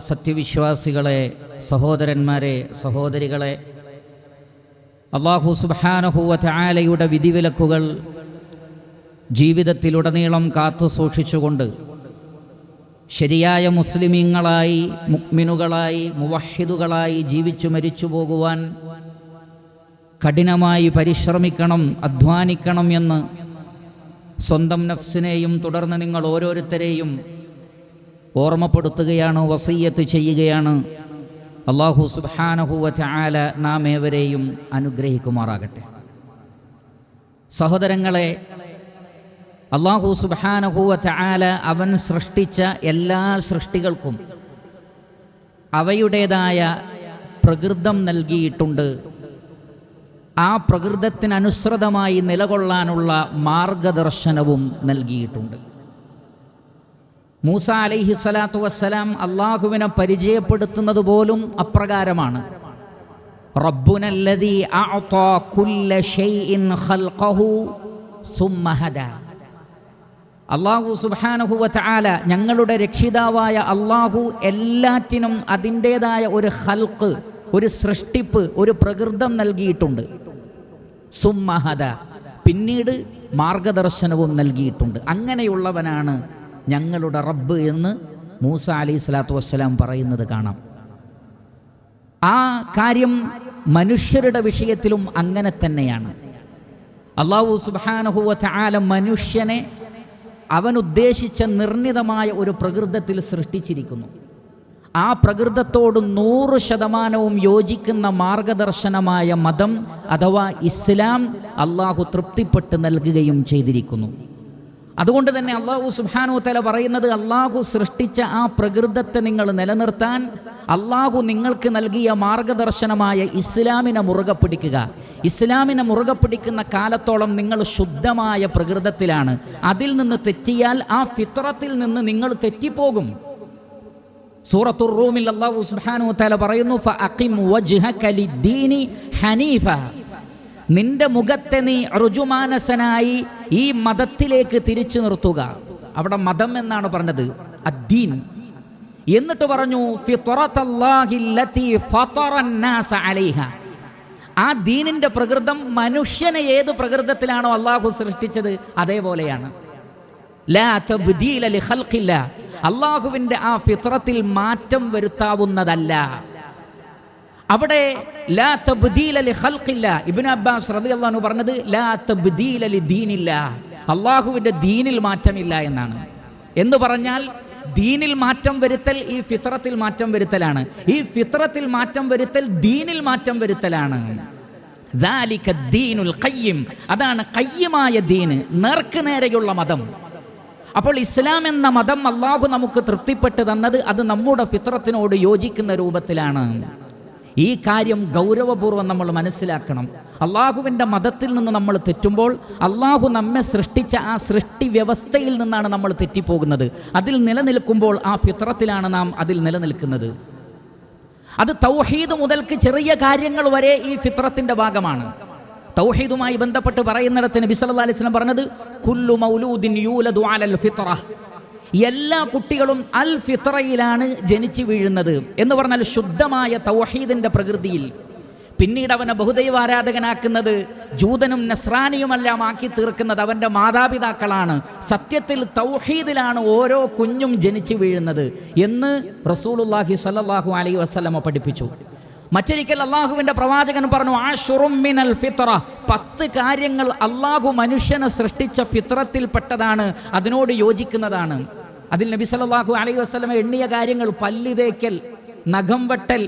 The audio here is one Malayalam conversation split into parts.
സത്യവിശ്വാസികളെ സഹോദരന്മാരെ സഹോദരികളെ അള്ളാഹു സുബാനഹുവ ചായാലയുടെ വിധിവിലക്കുകൾ ജീവിതത്തിലുടനീളം കാത്തു സൂക്ഷിച്ചുകൊണ്ട് ശരിയായ മുസ്ലിമീങ്ങളായി മുക്മിനുകളായി മുവഹിദുകളായി ജീവിച്ചു മരിച്ചു പോകുവാൻ കഠിനമായി പരിശ്രമിക്കണം അധ്വാനിക്കണം എന്ന് സ്വന്തം നഫ്സിനെയും തുടർന്ന് നിങ്ങൾ ഓരോരുത്തരെയും ഓർമ്മപ്പെടുത്തുകയാണ് വസയ്യത്ത് ചെയ്യുകയാണ്. അള്ളാഹു സുബാനഹുവ ആല നാം ഏവരെയും അനുഗ്രഹിക്കുമാറാകട്ടെ. സഹോദരങ്ങളെ അള്ളാഹു സുബാനഹുവ ആല അവൻ സൃഷ്ടിച്ച എല്ലാ സൃഷ്ടികൾക്കും അവയുടേതായ പ്രകൃതം നൽകിയിട്ടുണ്ട്. ആ പ്രകൃതത്തിനനുസൃതമായി നിലകൊള്ളാനുള്ള മാർഗദർശനവും നൽകിയിട്ടുണ്ട്. മൂസ അലൈഹി സ്വലാത്തു വസ്സലാം അള്ളാഹുവിനെ പരിചയപ്പെടുത്തുന്നത് പോലും അപ്രകാരമാണ്. അള്ളാഹു സുബാനഹു വല ഞങ്ങളുടെ രക്ഷിതാവായ അള്ളാഹു എല്ലാറ്റിനും അതിന്റേതായ ഒരു ഹൽക്ക് ഒരു സൃഷ്ടിപ്പ് ഒരു പ്രകൃതം നൽകിയിട്ടുണ്ട്. സുമ്മഹദ പിന്നീട് മാർഗദർശനവും നൽകിയിട്ടുണ്ട്. അങ്ങനെയുള്ളവനാണ് ഞങ്ങളുടെ റബ്ബ് എന്ന് മൂസ അലി സ്വലാത്തു വസ്സലാം പറയുന്നത് കാണാം. ആ കാര്യം മനുഷ്യരുടെ വിഷയത്തിലും അങ്ങനെ തന്നെയാണ്. അള്ളാഹു സുബാനഹുവ ചാല മനുഷ്യനെ അവൻ ഉദ്ദേശിച്ച നിർണിതമായ ഒരു പ്രകൃതത്തിൽ സൃഷ്ടിച്ചിരിക്കുന്നു. ആ പ്രകൃതത്തോട് നൂറ് ശതമാനവും യോജിക്കുന്ന മാർഗദർശനമായ മതം അഥവാ ഇസ്ലാം അള്ളാഹു തൃപ്തിപ്പെട്ട് നൽകുകയും ചെയ്തിരിക്കുന്നു. അതുകൊണ്ട് തന്നെ അള്ളാഹു സുബാനു തല പറയുന്നത് അള്ളാഹു സൃഷ്ടിച്ച ആ പ്രകൃതത്തെ നിങ്ങൾ നിലനിർത്താൻ അള്ളാഹു നിങ്ങൾക്ക് നൽകിയ മാർഗദർശനമായ ഇസ്ലാമിനെ മുറുകെ പിടിക്കുക. ഇസ്ലാമിനെ മുറുകെ പിടിക്കുന്ന കാലത്തോളം നിങ്ങൾ ശുദ്ധമായ പ്രകൃതത്തിലാണ്. അതിൽ നിന്ന് തെറ്റിയാൽ ആ ഫിത്രത്തിൽ നിന്ന് നിങ്ങൾ തെറ്റിപ്പോകും. സൂറത്തുർ റൂമിൽ അള്ളാഹു സുബ്ഹാനഹു തല പറയുന്നു ഹനീഫ. നിന്റെ മുഖത്തെ നീ റുജുമാനസനായി ഈ മതത്തിലേക്ക് തിരിച്ചു നിർത്തുക. അവിടെ മതം എന്നാണ് പറഞ്ഞത്. അദ്ദീൻ. എന്നിട്ട് പറഞ്ഞു ആ ദീനിന്റെ പ്രകൃതം മനുഷ്യനെ ഏത് പ്രകൃതത്തിലാണോ അള്ളാഹു സൃഷ്ടിച്ചത് അതേപോലെയാണ്. അള്ളാഹുവിന്റെ ആ ഫിത്രത്തിൽ മാറ്റം വരുത്താവുന്നതല്ല. അവിടെ ലാ തബ്ദീല ലി ഖൽഖില്ല. ഇബ്നു അബ്ബാസ് റളിയല്ലാഹു പറഞ്ഞത് ലാ തബ്ദീല ലി ദീനില്ല. അള്ളാഹുവിന്റെ ദീനിൽ മാറ്റമില്ല എന്നാണ്. എന്ന് പറഞ്ഞാൽ ദീനിൽ മാറ്റം വരുത്തൽ ഈ ഫിത്രത്തിൽ മാറ്റം വരുത്തലാണ്. ഈ ഫിത്രത്തിൽ മാറ്റം വരുത്തൽ ദീനിൽ മാറ്റം വരുത്തലാണ്. അതാണ് കയ്യമായ ദീന് നേർക്ക് നേരെയുള്ള മതം. അപ്പോൾ ഇസ്ലാം എന്ന മതം അള്ളാഹു നമുക്ക് തൃപ്തിപ്പെട്ട് തന്നത് അത് നമ്മുടെ ഫിത്രത്തിനോട് യോജിക്കുന്ന രൂപത്തിലാണ്. ഈ കാര്യം ഗൗരവപൂർവം നമ്മൾ മനസ്സിലാക്കണം. അള്ളാഹുവിന്റെ മതത്തിൽ നിന്ന് നമ്മൾ തെറ്റുമ്പോൾ അള്ളാഹു നമ്മെ സൃഷ്ടിച്ച ആ സൃഷ്ടി വ്യവസ്ഥയിൽ നിന്നാണ് നമ്മൾ തെറ്റിപ്പോകുന്നത്. അതിൽ നിലനിൽക്കുമ്പോൾ ആ ഫിത്രത്തിലാണ് നാം അതിൽ നിലനിൽക്കുന്നത്. അത് തൗഹീദ് മുതൽക്ക് ചെറിയ കാര്യങ്ങൾ വരെ ഈ ഫിത്രത്തിന്റെ ഭാഗമാണ്. തൗഹീദുമായി ബന്ധപ്പെട്ട് പറയുന്നിടത്ത് നബി സല്ലല്ലാഹു അലൈഹി പറഞ്ഞത് കുല്ലു മൗലൂദിൻ യൂലദു അലൽ ഫിത്ര എല്ലാ കുട്ടികളും അൽ ഫിത്രയിലാണ് ജനിച്ചു വീഴുന്നത് എന്ന് പറഞ്ഞാൽ ശുദ്ധമായ തൗഹീദിന്റെ പ്രകൃതിയിൽ. പിന്നീട് അവനെ ബഹുദൈവ ആരാധകനാക്കുന്നത് ജൂതനും നസ്രാനിയുമെല്ലാം ആക്കി തീർക്കുന്നത് അവന്റെ മാതാപിതാക്കളാണ്. സത്യത്തിൽ തൗഹീദിലാണ് ഓരോ കുഞ്ഞും ജനിച്ചു വീഴുന്നത് എന്ന് റസൂലുല്ലാഹി സല്ലല്ലാഹു അലൈഹി വസല്ലമ പഠിപ്പിച്ചു. മറ്റൊരിക്കൽ അള്ളാഹുവിന്റെ പ്രവാചകൻ പറഞ്ഞു ആ ഷുറുമിനൽ ഫിത്ര പത്ത് കാര്യങ്ങൾ അള്ളാഹു മനുഷ്യനെ സൃഷ്ടിച്ച ഫിത്രത്തിൽപ്പെട്ടതാണ് അതിനോട് യോജിക്കുന്നതാണ്. അതിൽ നബി സല്ലല്ലാഹു അലൈഹി വസല്ലമ എണ്ണിയ കാര്യങ്ങൾ പല്ല് തേക്കൽ നഖം വെട്ടൽ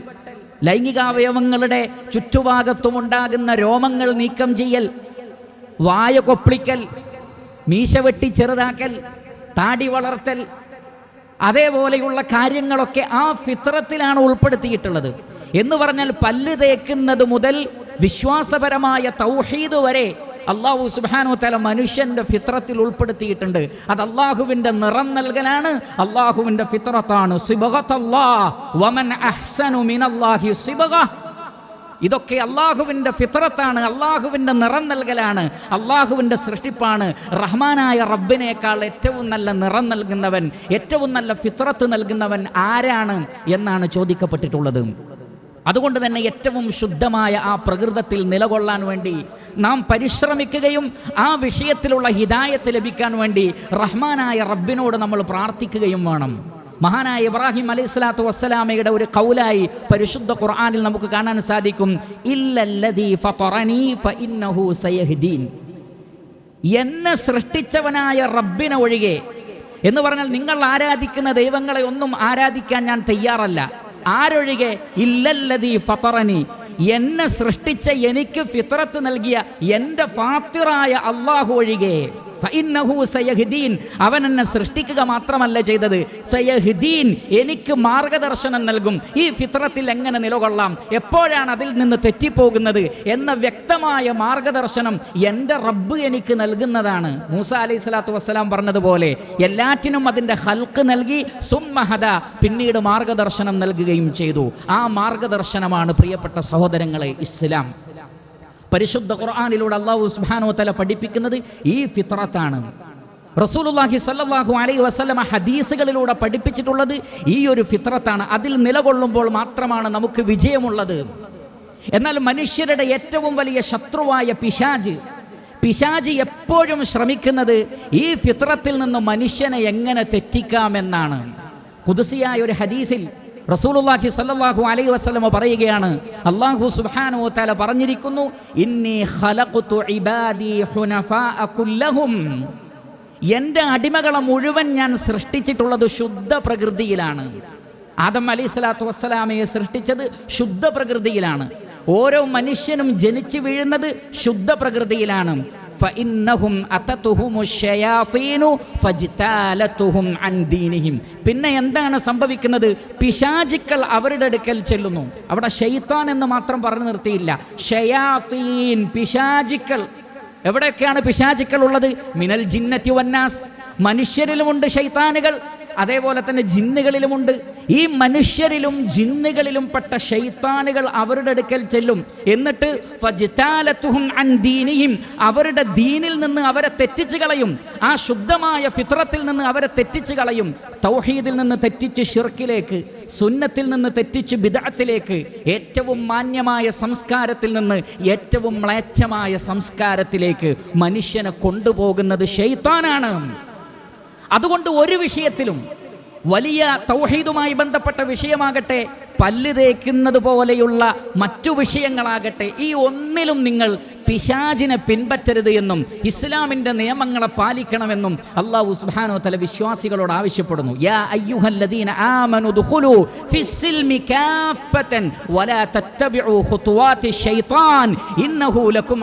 ലൈംഗികാവയവങ്ങളുടെ ചുറ്റുഭാഗത്തുമുണ്ടാകുന്ന രോമങ്ങൾ നീക്കം ചെയ്യൽ വായ കൊപ്പിളിക്കൽ മീശ വെട്ടി ചെറുതാക്കൽ താടി വളർത്തൽ അതേപോലെയുള്ള കാര്യങ്ങളൊക്കെ ആ ഫിത്രത്തിലാണ് ഉൾപ്പെടുത്തിയിട്ടുള്ളത്. എന്ന് പറഞ്ഞാൽ പല്ല് തേക്കുന്നത് മുതൽ വിശ്വാസപരമായ തൗഹീദ് വരെ അള്ളാഹു സുബാനോ തല മനുഷ്യന്റെ ഫിത്രത്തിൽ ഉൾപ്പെടുത്തിയിട്ടുണ്ട്. അത് അള്ളാഹുവിന്റെ നിറം നൽകലാണ്. അള്ളാഹുവിന്റെ ഫിത്രത്താണ് ഇതൊക്കെ അള്ളാഹുവിന്റെ ഫിത്രത്താണ് അള്ളാഹുവിന്റെ നിറം നൽകലാണ്. അള്ളാഹുവിന്റെ സൃഷ്ടിപ്പാണ്. റഹ്മാനായ റബ്ബിനേക്കാൾ ഏറ്റവും നല്ല നിറം നൽകുന്നവൻ ഏറ്റവും നല്ല ഫിത്രത്ത് നൽകുന്നവൻ ആരാണ് എന്നാണ് ചോദിക്കപ്പെട്ടിട്ടുള്ളത്. അതുകൊണ്ട് തന്നെ ഏറ്റവും ശുദ്ധമായ ആ പ്രകൃതത്തിൽ നിലകൊള്ളാൻ വേണ്ടി നാം പരിശ്രമിക്കുകയും ആ വിഷയത്തിലുള്ള ഹിതായത്ത് ലഭിക്കാൻ വേണ്ടി റഹ്മാനായ റബ്ബിനോട് നമ്മൾ പ്രാർത്ഥിക്കുകയും വേണം. മഹാനായ ഇബ്രാഹിം അലൈഹി സ്വലാത്തു വസ്സലാമയുടെ ഒരു കൗലായി പരിശുദ്ധ ഖുർആാനിൽ നമുക്ക് കാണാൻ സാധിക്കും. എന്നെ സൃഷ്ടിച്ചവനായ റബ്ബിനെ ഒഴികെ എന്ന് പറഞ്ഞാൽ നിങ്ങൾ ആരാധിക്കുന്ന ദൈവങ്ങളെ ഒന്നും ആരാധിക്കാൻ ഞാൻ തയ്യാറല്ല. ആരൊഴികെ ഇല്ലല്ലതീ ഫത്തറനി എന്നെ സൃഷ്ടിച്ച എനിക്ക് ഫിത്രത്ത് നൽകിയ എന്റെ ഫാത്തിറായ അള്ളാഹു ഒഴികെ. സയഹ്ദീൻ. അവൻ എന്നെ സൃഷ്ടിക്കുക മാത്രമല്ല ചെയ്തത്. സയഹ്ദീൻ എനിക്ക് മാർഗദർശനം നൽകും. ഈ ഫിത്രത്തിൽ എങ്ങനെ നിലകൊള്ളാം? എപ്പോഴാണ് അതിൽ നിന്ന് തെറ്റിപ്പോകുന്നത്? എന്ന വ്യക്തമായ മാർഗദർശനം എന്റെ റബ്ബ് എനിക്ക് നൽകുന്നതാണ്. മൂസ അലൈഹി സ്വലാത്തു വസ്സലാം പറഞ്ഞതുപോലെ എല്ലാറ്റിനും അതിന്റെ ഹൽക്ക് നൽകി സുമ്മഹദ പിന്നീട് മാർഗദർശനം നൽകുകയും ചെയ്തു. ആ മാർഗദർശനമാണ് പ്രിയപ്പെട്ട സഹോദരങ്ങളെ ഇസ്ലാം. പരിശുദ്ധ ഖുർആാനിലൂടെ അള്ളാഹു സുബാനോ തല പഠിപ്പിക്കുന്നത് ഈ ഫിത്രത്താണ് റസൂലുല്ലാഹി സല്ലാഹു അലൈ വസ്ലമ ഹദീസുകളിലൂടെ പഠിപ്പിച്ചിട്ടുള്ളത് ഈ ഒരു ഫിത്രത്താണ് അതിൽ നിലകൊള്ളുമ്പോൾ മാത്രമാണ് നമുക്ക് വിജയമുള്ളത്. എന്നാൽ മനുഷ്യരുടെ ഏറ്റവും വലിയ ശത്രുവായ പിശാജ് പിശാജ് എപ്പോഴും ശ്രമിക്കുന്നത് ഈ ഫിത്രത്തിൽ നിന്ന് മനുഷ്യനെ എങ്ങനെ തെറ്റിക്കാമെന്നാണ്. കുതിസിയായ ഒരു ഹദീസിൽ റസൂലുള്ളാഹി സല്ലല്ലാഹു അലൈഹി വസല്ലമ പറയുകയാണ് അല്ലാഹു സുബ്ഹാനഹു തആല പറഞ്ഞിരിക്കുന്നു ഇന്നി ഖലഖതു ഇബാദി ഹുനഫാ കുല്ലഹും. എന്റെ അടിമകളെ മുഴുവൻ ഞാൻ സൃഷ്ടിച്ചിട്ടുള്ളത് ശുദ്ധ പ്രകൃതിയിലാണ്. ആദം അലൈഹി സ്വലാത്തു വസ്സലാമയെ സൃഷ്ടിച്ചത് ശുദ്ധ പ്രകൃതിയിലാണ്. ഓരോ മനുഷ്യനും ജനിച്ചു വീഴുന്നത് ശുദ്ധ പ്രകൃതിയിലാണ്. പിന്നെ എന്താണ് സംഭവിക്കുന്നത്? പിശാചിക്കൾ അവരുടെ അടുക്കൽ ചെല്ലുന്നു. അവിടെ ഷെയ്ത്താൻ എന്ന് മാത്രം പറഞ്ഞു നിർത്തിയില്ല. ഷയാത്തീൻ പിശാചിക്കൾ. എവിടെയൊക്കെയാണ് പിശാചിക്കൾ ഉള്ളത്? മിനൽ ജിന്നത്തി വന്നാസ് മനുഷ്യരിലുമുണ്ട് ഷൈത്താനുകൾ അതേപോലെ തന്നെ ജിന്നുകളിലുമുണ്ട്. ഈ മനുഷ്യരിലും ജിന്നുകളിലും പെട്ട ഷെയ്ത്താനുകൾ അവരുടെ അടുക്കൽ ചെല്ലും. എന്നിട്ട് അവരുടെ ദീനിൽ നിന്ന് അവരെ തെറ്റിച്ചു കളയും. ആ ശുദ്ധമായ ഫിത്രത്തിൽ നിന്ന് അവരെ തെറ്റിച്ചു കളയും. തൗഹീദിൽ നിന്ന് തെറ്റിച്ച് ഷിർക്കിലേക്ക് സുന്നത്തിൽ നിന്ന് തെറ്റിച്ച് ബിദാത്തിലേക്ക് ഏറ്റവും മാന്യമായ സംസ്കാരത്തിൽ നിന്ന് ഏറ്റവും മ്ലേച്ഛമായ സംസ്കാരത്തിലേക്ക് മനുഷ്യനെ കൊണ്ടുപോകുന്നത് ഷെയ്ത്താനാണ് അതുകൊണ്ട് ഒരു വിഷയത്തിലും വലിയ തൗഹീദുമായി ബന്ധപ്പെട്ട വിഷയമാകട്ടെ പല്ല് തേക്കുന്നത് പോലെയുള്ള മറ്റു വിഷയങ്ങളാകട്ടെ ഈ ഒന്നിലും നിങ്ങൾ പിശാചിനെ പിൻപറ്റരുത് എന്നും ഇസ്ലാമിന്റെ നിയമങ്ങളെ പാലിക്കണമെന്നും അള്ളാഹു സുബ്ഹാനഹു തല വിശ്വാസികളോട് ആവശ്യപ്പെടുന്നു. യാ അയ്യുഹല്ലദീന ഫിസ്സിൽമി വലാ ഖുതുവാതി ഇന്നഹു ലക്കും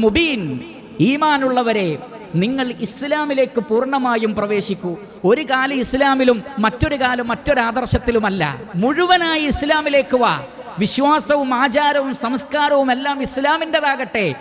മുബീൻ. ഈമാനുള്ളവരെ നിങ്ങൾ ഇസ്ലാമിലേക്ക് പൂർണമായും പ്രവേശിക്കൂ. ഒരു കാലം ഇസ്ലാമിലും മറ്റൊരു കാലം മറ്റൊരാദർശത്തിലുമല്ല. മുഴുവനായി ഇസ്ലാമിലേക്ക് വാ. വിശ്വാസവും ആചാരവും സംസ്കാരവും എല്ലാം ഇസ്ലാമിന്റെതാകട്ടെ.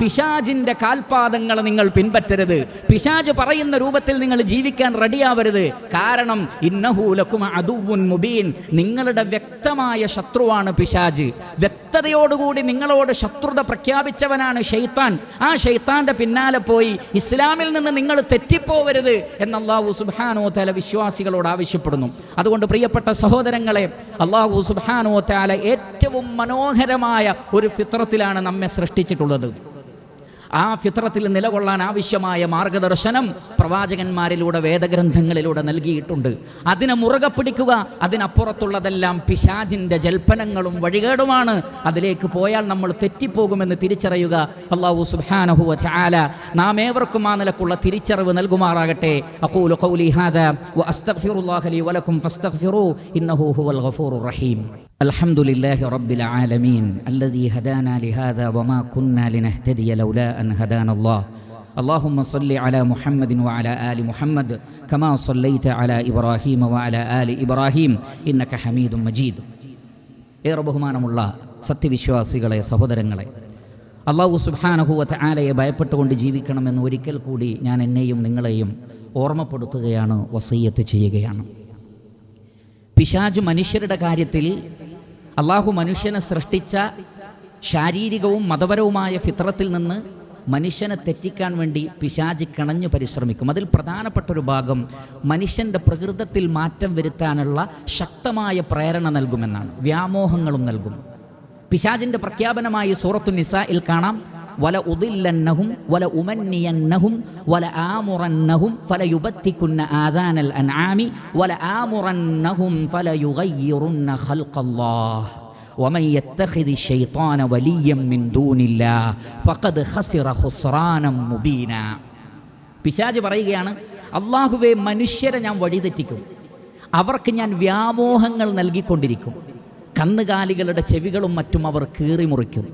പിശാജിന്റെ കാൽപാദങ്ങൾ നിങ്ങൾ പിൻപറ്റരുത്. പിശാജ് പറയുന്ന രൂപത്തിൽ നിങ്ങൾ ജീവിക്കാൻ റെഡിയാവരുത്. കാരണം ഇന്നഹൂലക്കും അതുവുൻ മുബീൻ. നിങ്ങളുടെ വ്യക്തമായ ശത്രുവാണ് പിശാജ് വ്യക്തതയോടുകൂടി നിങ്ങളോട് ശത്രുത പ്രഖ്യാപിച്ചവനാണ് ഷെയ്ത്താൻ ആ ഷെയ്ത്താന്റെ പിന്നാലെ പോയി ഇസ്ലാമിൽ നിന്ന് നിങ്ങൾ തെറ്റിപ്പോവരുത് എന്നല്ലാഹു സുബാനോ തല വിശ്വാസികളോട് ആവശ്യപ്പെടുന്നു. അതുകൊണ്ട് പ്രിയപ്പെട്ട സഹോദരങ്ങളെ അള്ളാഹു സുബാനോ താല ഏറ്റവും മനോഹരമായ ഒരു ഫിത്രത്തിലാണ് നമ്മെ സൃഷ്ടിച്ചിട്ടുള്ളത്. ആ ഫിത്രത്തിൽ നിലകൊള്ളാൻ ആവശ്യമായ മാർഗദർശനം പ്രവാചകന്മാരിലൂടെ വേദഗ്രന്ഥങ്ങളിലൂടെ നൽകിയിട്ടുണ്ട്. അതിനെ മുറുകെ പിടിക്കുക അതിനപ്പുറത്തുള്ളതെല്ലാം പിശാജിന്റെ ജൽപ്പനങ്ങളും വഴികേടുമാണ്. അതിലേക്ക് പോയാൽ നമ്മൾ തെറ്റിപ്പോകുമെന്ന് തിരിച്ചറിയുക. അള്ളാഹു സുബ്ഹാനഹു വതആല നാം ഏവർക്കും ആ നിലക്കുള്ള തിരിച്ചറിവ് നൽകുമാറാകട്ടെ. ഹാദാ വഅസ്തഗ്ഫിറുല്ലാഹ ലി വലക്കും ഫസ്തഗ്ഫിറൂ ഇന്നഹു ഹുവൽ ഗഫൂറുർ റഹീം. الحمد لله رب العالمين الذي هدانا لهذا وما كنا لنهتدي لولا أن هدانا الله اللهم صل على محمد وعلى آل محمد كما صليت على إبراهيم وعلى آل إبراهيم إنك حميد مجيد ഏറെ ബഹുമാനമുള്ള സത്യവിശ്വാസികളെ സഹോദരങ്ങളെ അള്ളാഹു സുബാനഹുവത്ത് ആലയെ ഭയപ്പെട്ടുകൊണ്ട് ജീവിക്കണമെന്ന് ഒരിക്കൽ കൂടി ഞാൻ എന്നെയും നിങ്ങളെയും ഓർമ്മപ്പെടുത്തുകയാണ് വസയ്യത്ത് ചെയ്യുകയാണ് പിശാജ് മനുഷ്യരുടെ കാര്യത്തിൽ അള്ളാഹു മനുഷ്യനെ സൃഷ്ടിച്ച ശാരീരികവും മതപരവുമായ ഫിത്രത്തിൽ നിന്ന് മനുഷ്യനെ തെറ്റിക്കാൻ വേണ്ടി പിശാചി കണഞ്ഞു പരിശ്രമിക്കും. അതിൽ പ്രധാനപ്പെട്ട ഒരു ഭാഗം മനുഷ്യന്റെ പ്രകൃതത്തിൽ മാറ്റം വരുത്താനുള്ള ശക്തമായ പ്രേരണ നൽകുമെന്നാണ്. വ്യാമോഹങ്ങളും നൽകും. പിശാജിന്റെ പ്രഖ്യാപനമായി സൂറത്തു നിസായിൽ കാണാം. വല ഉദില്ലന്നഹും വല ഉമന്നിയന്നഹും വല ആമുറന്നഹും ഫല യുബത്തിക്കുന്ന ആദാനൽ അൻആമി വല ആമുറന്നഹും ഫല യുഗയ്യിറുന്ന ഖൽഖല്ലാഹ് ومن يتخذ الشيطان وليا من دون الله فقد خسر خسرانا مبينا പിശാജ് പറയുകയാണ് അള്ളാഹുവെ മനുഷ്യരെ ഞാൻ വഴിതെറ്റിക്കും അവർക്ക് ഞാൻ വ്യാമോഹങ്ങൾ നൽകിക്കൊണ്ടിരിക്കും കന്നുകാലികളുടെ ചെവികളും മറ്റും അവർ കീറി മുറിക്കും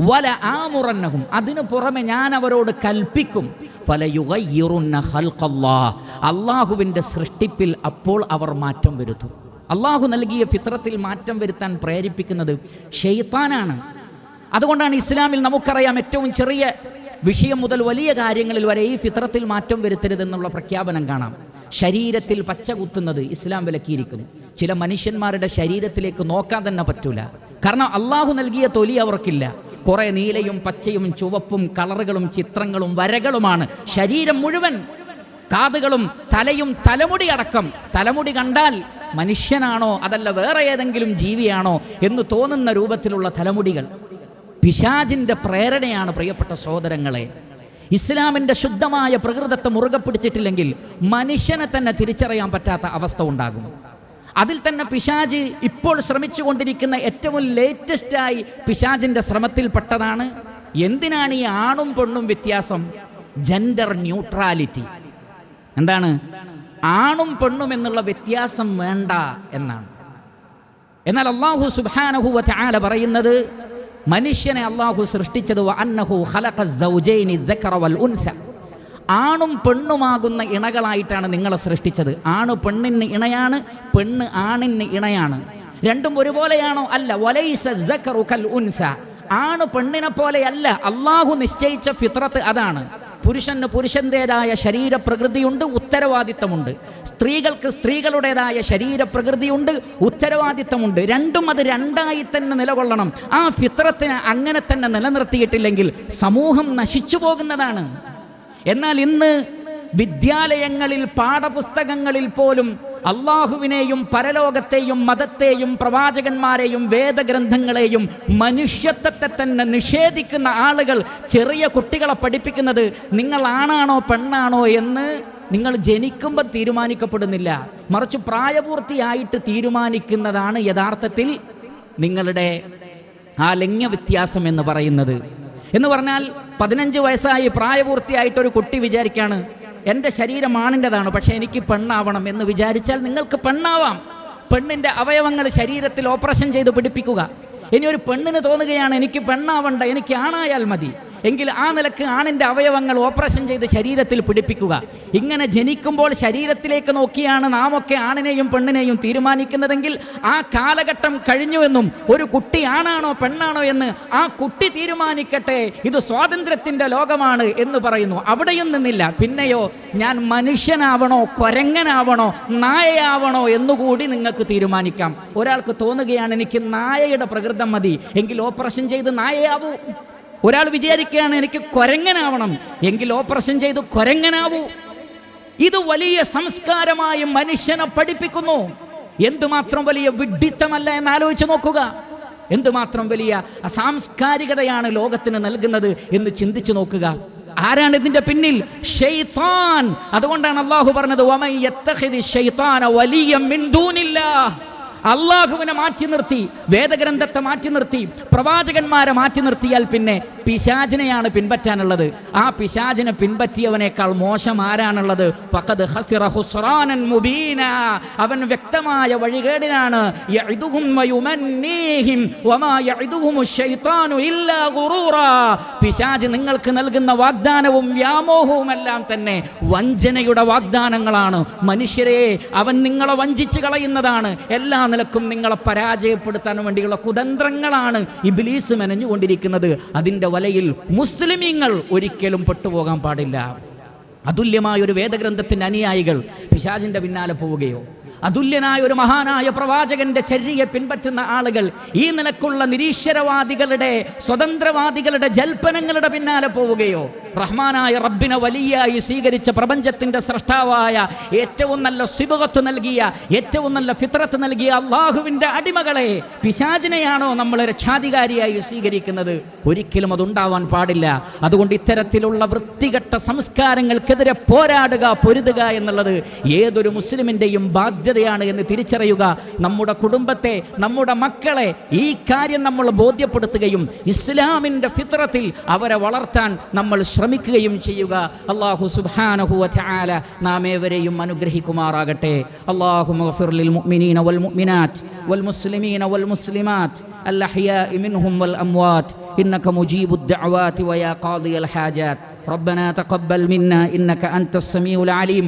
വല ആമുറന്നഹും. അതിനു പുറമെ ഞാൻ അവരോട് കൽപ്പിക്കും. ഫലയുഗയ്യിറുന്ന ഖൽഖല്ലാഹ് അള്ളാഹുവിന്റെ സൃഷ്ടിപ്പിൽ അപ്പോൾ അവർ മാറ്റം വരുത്തും. അള്ളാഹു നൽകിയ ഫിത്രത്തിൽ മാറ്റം വരുത്താൻ പ്രേരിപ്പിക്കുന്നത് ഷെയ്ത്താനാണ് അതുകൊണ്ടാണ് ഇസ്ലാമിൽ നമുക്കറിയാം ഏറ്റവും ചെറിയ വിഷയം മുതൽ വലിയ കാര്യങ്ങളിൽ വരെ ഈ ഫിത്രത്തിൽ മാറ്റം വരുത്തരുതെന്നുള്ള പ്രഖ്യാപനം കാണാം. ശരീരത്തിൽ പച്ച കുത്തുന്നത് ഇസ്ലാം വിലക്കിയിരിക്കുന്നു. ചില മനുഷ്യന്മാരുടെ ശരീരത്തിലേക്ക് നോക്കാൻ തന്നെ പറ്റൂല. കാരണം അള്ളാഹു നൽകിയ തൊലി അവർക്കില്ല. കുറെ നീലയും പച്ചയും ചുവപ്പും കളറുകളും ചിത്രങ്ങളും വരകളുമാണ്. ശരീരം മുഴുവൻ കാതുകളും തലയും തലമുടി അടക്കം. തലമുടി കണ്ടാൽ മനുഷ്യനാണോ അതല്ല വേറെ ഏതെങ്കിലും ജീവിയാണോ എന്ന് തോന്നുന്ന രൂപത്തിലുള്ള തലമുടികൾ. പിശാജിന്റെ പ്രേരണയാണ് പ്രിയപ്പെട്ട സഹോദരങ്ങളെ. ഇസ്ലാമിന്റെ ശുദ്ധമായ പ്രകൃതത്തെ മുറുകെ പിടിച്ചിട്ടില്ലെങ്കിൽ മനുഷ്യനെ തന്നെ തിരിച്ചറിയാൻ പറ്റാത്ത അവസ്ഥ ഉണ്ടാകും അതിൽ തന്നെ പിശാജ് ഇപ്പോൾ ശ്രമിച്ചു കൊണ്ടിരിക്കുന്ന ഏറ്റവും ലേറ്റസ്റ്റായി പിശാജിന്റെ ശ്രമത്തിൽപ്പെട്ടതാണ് എന്തിനാണ് ഈ ആണും പെണ്ണും വ്യത്യാസം? ജെൻഡർ ന്യൂട്രാലിറ്റി എന്താണ്? ആണും പെണ്ണും എന്നുള്ള വ്യത്യാസം വേണ്ട എന്നാണ്. എന്നാൽ അള്ളാഹു സുബാനഹു ആല പറയുന്നത് മനുഷ്യനെ അള്ളാഹു സൃഷ്ടിച്ചത് അന്നഹു ഖലഖ വൽ ഉൻസ. ആണും പെണ്ണുമാകുന്ന ഇണകളായിട്ടാണ് നിങ്ങളെ സൃഷ്ടിച്ചത്. ആണ് പെണ്ണിന് ഇണയാണ് പെണ്ണ് ആണിന് ഇണയാണ്. രണ്ടും ഒരുപോലെയാണോ? അല്ല. ഉൻസ. ആണ് പെണ്ണിനെ പോലെയല്ല. അള്ളാഹു നിശ്ചയിച്ച ഫിത്രത്ത് അതാണ്. പുരുഷന് പുരുഷന്റെതായ ശരീരപ്രകൃതിയുണ്ട് ഉത്തരവാദിത്തമുണ്ട്. സ്ത്രീകൾക്ക് സ്ത്രീകളുടേതായ ശരീരപ്രകൃതിയുണ്ട് ഉത്തരവാദിത്തമുണ്ട്. രണ്ടും അത് രണ്ടായി തന്നെ നിലകൊള്ളണം. ആ ഫിത്രത്തിനെ അങ്ങനെ തന്നെ നിലനിർത്തിയിട്ടില്ലെങ്കിൽ സമൂഹം നശിച്ചു പോകുന്നതാണ്. എന്നാൽ ഇന്ന് വിദ്യാലയങ്ങളിൽ പാഠപുസ്തകങ്ങളിൽ പോലും അള്ളാഹുവിനെയും പരലോകത്തെയും മതത്തെയും പ്രവാചകന്മാരെയും വേദഗ്രന്ഥങ്ങളെയും മനുഷ്യത്വത്തെ തന്നെ നിഷേധിക്കുന്ന ആളുകൾ ചെറിയ കുട്ടികളെ പഠിപ്പിക്കുന്നത് നിങ്ങൾ ആണാണോ പെണ്ണാണോ എന്ന് നിങ്ങൾ ജനിക്കുമ്പോൾ തീരുമാനിക്കപ്പെടുന്നില്ല. മറിച്ച് പ്രായപൂർത്തിയായിട്ട് തീരുമാനിക്കുന്നതാണ് യഥാർത്ഥത്തിൽ നിങ്ങളുടെ ആ ലിംഗ വ്യത്യാസം എന്ന് പറയുന്നത്. എന്ന് പറഞ്ഞാൽ പതിനഞ്ച് വയസ്സായി പ്രായപൂർത്തിയായിട്ടൊരു കുട്ടി വിചാരിക്കുകയാണ് എന്റെ ശരീരം ആണിന്റെതാണ് പക്ഷേ എനിക്ക് പെണ്ണാവണം എന്ന് വിചാരിച്ചാൽ നിങ്ങൾക്ക് പെണ്ണാവാം. പെണ്ണിന്റെ അവയവങ്ങൾ ശരീരത്തിൽ ഓപ്പറേഷൻ ചെയ്ത് പിടിപ്പിക്കുക. ഇനി ഒരു പെണ്ണിന് തോന്നുകയാണ് എനിക്ക് പെണ്ണാവണ്ട എനിക്ക് ആണായാൽ മതി. എങ്കിൽ ആ നിലയ്ക്ക് ആണിന്റെ അവയവങ്ങൾ ഓപ്പറേഷൻ ചെയ്ത് ശരീരത്തിൽ പിടിപ്പിക്കുക. ഇങ്ങനെ ജനിക്കുമ്പോൾ ശരീരത്തിലേക്ക് നോക്കിയാണ് നാം ഒക്കെ ആണിനെയും പെണ്ണിനെയും തീരുമാനിക്കുന്നതെങ്കിൽ ആ കാലഘട്ടം കഴിഞ്ഞുവെന്നും ഒരു കുട്ടി ആണാണോ പെണ്ണാണോ എന്ന് ആ കുട്ടി തീരുമാനിക്കട്ടെ. ഇത് സ്വാതന്ത്ര്യത്തിന്റെ ലോകമാണ് എന്ന് പറയുന്നു. അവിടെയും നിന്നില്ല. പിന്നെയോ ഞാൻ മനുഷ്യനാവണോ കൊരങ്ങനാവണോ നായയാവണോ എന്നുകൂടി നിങ്ങൾക്ക് തീരുമാനിക്കാം. ഒരാൾക്ക് തോന്നുകയാണ് എനിക്ക് നായയുടെ പ്രകൃതം മതി. എങ്കിൽ ഓപ്പറേഷൻ ചെയ്ത് നായയാവൂ. ഒരാൾ വിചാരിക്കുകയാണ് എനിക്ക് കൊരങ്ങനാവണം എങ്കിൽ ഓപ്പറേഷൻ ചെയ്ത് കൊരങ്ങനാവൂ. ഇത് വലിയ സംസ്കാരമായി മനുഷ്യനെ പഠിപ്പിക്കുന്നു. എന്തുമാത്രം വലിയ വിഡ്ഢിത്തമല്ല എന്ന് ആലോചിച്ച് നോക്കുക. എന്തുമാത്രം വലിയ അസാംസ്കാരികതയാണ് ലോകത്തിന് നൽകുന്നത് എന്ന് ചിന്തിച്ചു നോക്കുക. ആരാണ് ഇതിന്റെ പിന്നിൽ? അതുകൊണ്ടാണ് അള്ളാഹു പറഞ്ഞത് "വമൻ യത്തഖിദി ശൈത്താന വലിയ്യം മിൻ ദൂനില്ലാഹ്." അള്ളാഹുവിനെ മാറ്റി നിർത്തി വേദഗ്രന്ഥത്തെ മാറ്റി നിർത്തി പ്രവാചകന്മാരെ മാറ്റി നിർത്തിയാൽ പിന്നെ പിശാചിനെയാണ് പിൻപറ്റാനുള്ളത്. ആ പിശാചിനെ പിൻപറ്റിയവനേക്കാൾ മോശം ആരാണുള്ളത്? ഫഖദ് ഹസിറ ഹുസ്റാനൻ മുബീന. അവൻ വ്യക്തമായ വഴികേടിനാണ് പിശാജ് നിങ്ങൾക്ക് നൽകുന്ന വാഗ്ദാനവും വ്യാമോഹവും എല്ലാം തന്നെ വഞ്ചനയുടെ വാഗ്ദാനങ്ങളാണ്. മനുഷ്യരെ അവൻ നിങ്ങളെ വഞ്ചിച്ച് കളയുന്നതാണ്. എല്ലാ നിലക്കും നിങ്ങളെ പരാജയപ്പെടുത്താൻ വേണ്ടിയുള്ള കുതന്ത്രങ്ങളാണ് ഇബിലീസ് മെനഞ്ഞുകൊണ്ടിരിക്കുന്നത്. അതിന്റെ വലയിൽ മുസ്ലിമീങ്ങൾ ഒരിക്കലും പെട്ടുപോകാൻ പാടില്ല. അതുല്യമായ ഒരു വേദഗ്രന്ഥത്തിന്റെ അനുയായികൾ പിശാചിന്റെ പിന്നാലെ പോവുകയോ അതുല്യനായ ഒരു മഹാനായ പ്രവാചകന്റെ ചര്യയെ പിൻപറ്റുന്ന ആളുകൾ ഈ നിലക്കുള്ള നിരീശ്വരവാദികളുടെ സ്വതന്ത്രവാദികളുടെ ജൽപ്പനങ്ങളുടെ പിന്നാലെ പോവുകയോ? റഹ്മാനായ റബ്ബിനെ വലിയായി സ്വീകരിച്ച പ്രപഞ്ചത്തിന്റെ സൃഷ്ടാവായ ഏറ്റവും നല്ല സിബകത്ത് നൽകിയ ഏറ്റവും നല്ല ഫിത്രത്ത് നൽകിയ അള്ളാഹുവിന്റെ അടിമകളെ പിശാചിനെയാണോ നമ്മൾ രക്ഷാധികാരിയായി സ്വീകരിക്കുന്നത്? ഒരിക്കലും അതുണ്ടാവാൻ പാടില്ല. അതുകൊണ്ട് ഇത്തരത്തിലുള്ള വൃത്തികെട്ട സംസ്കാരങ്ങൾക്കെതിരെ പോരാടുക പൊരുതുക എന്നുള്ളത് ഏതൊരു മുസ്ലിമിന്റെയും ബാധ്യതയാണ് എന്ന് തിരിച്ചറിയുക നമ്മുടെ കുടുംബത്തെ നമ്മുടെ മക്കളെ ഈ കാര്യം നമ്മൾ ബോധ്യപ്പെടുത്തുകയും ഇസ്ലാമിൻ്റെ ഫിത്രത്തിൽ അവരെ വളർത്താൻ നമ്മൾ ശ്രമിക്കുകയും ചെയ്യുക അള്ളാഹു സുബ്ഹാനഹു വതആല നാം ഏവരെയും അനുഗ്രഹിക്കുമാറാകട്ടെ അള്ളാഹു മഗ്ഫിർ മുഅ്മിനീന വൽ മുഅ്മിനാത്ത് വൽ മുസ്ലിമീന വൽ മുസ്ലിമാത്ത് الأحياء منهم والأموات إنك مجيب الدعوات ويا قاضي الحاجات ربنا تقبل منا إنك أنت السميع العليم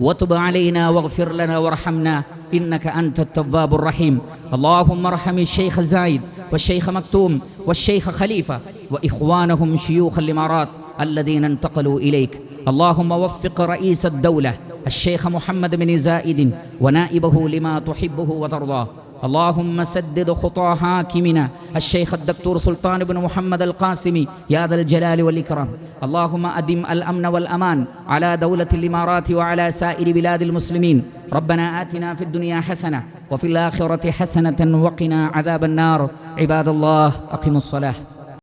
وتب علينا واغفر لنا وارحمنا إنك أنت التواب الرحيم. اللهم ارحم الشيخ زايد والشيخ مكتوم والشيخ خليفة وإخوانهم شيوخ الإمارات الذين انتقلوا إليك. اللهم وفق رئيس الدولة الشيخ محمد بن زائد ونائبه لما تحبه وترضاه. اللهم سدد خطى حاكمنا. الشيخ الدكتور سلطان بن محمد القاسمي يا ذا الجلال والإكرام. اللهم أدم الأمن والأمان على دولة الإمارات وعلى سائر بلاد المسلمين. ربنا آتنا في الدنيا حسنة وفي الآخرة حسنة وقنا عذاب النار. عباد الله أقيموا الصلاة.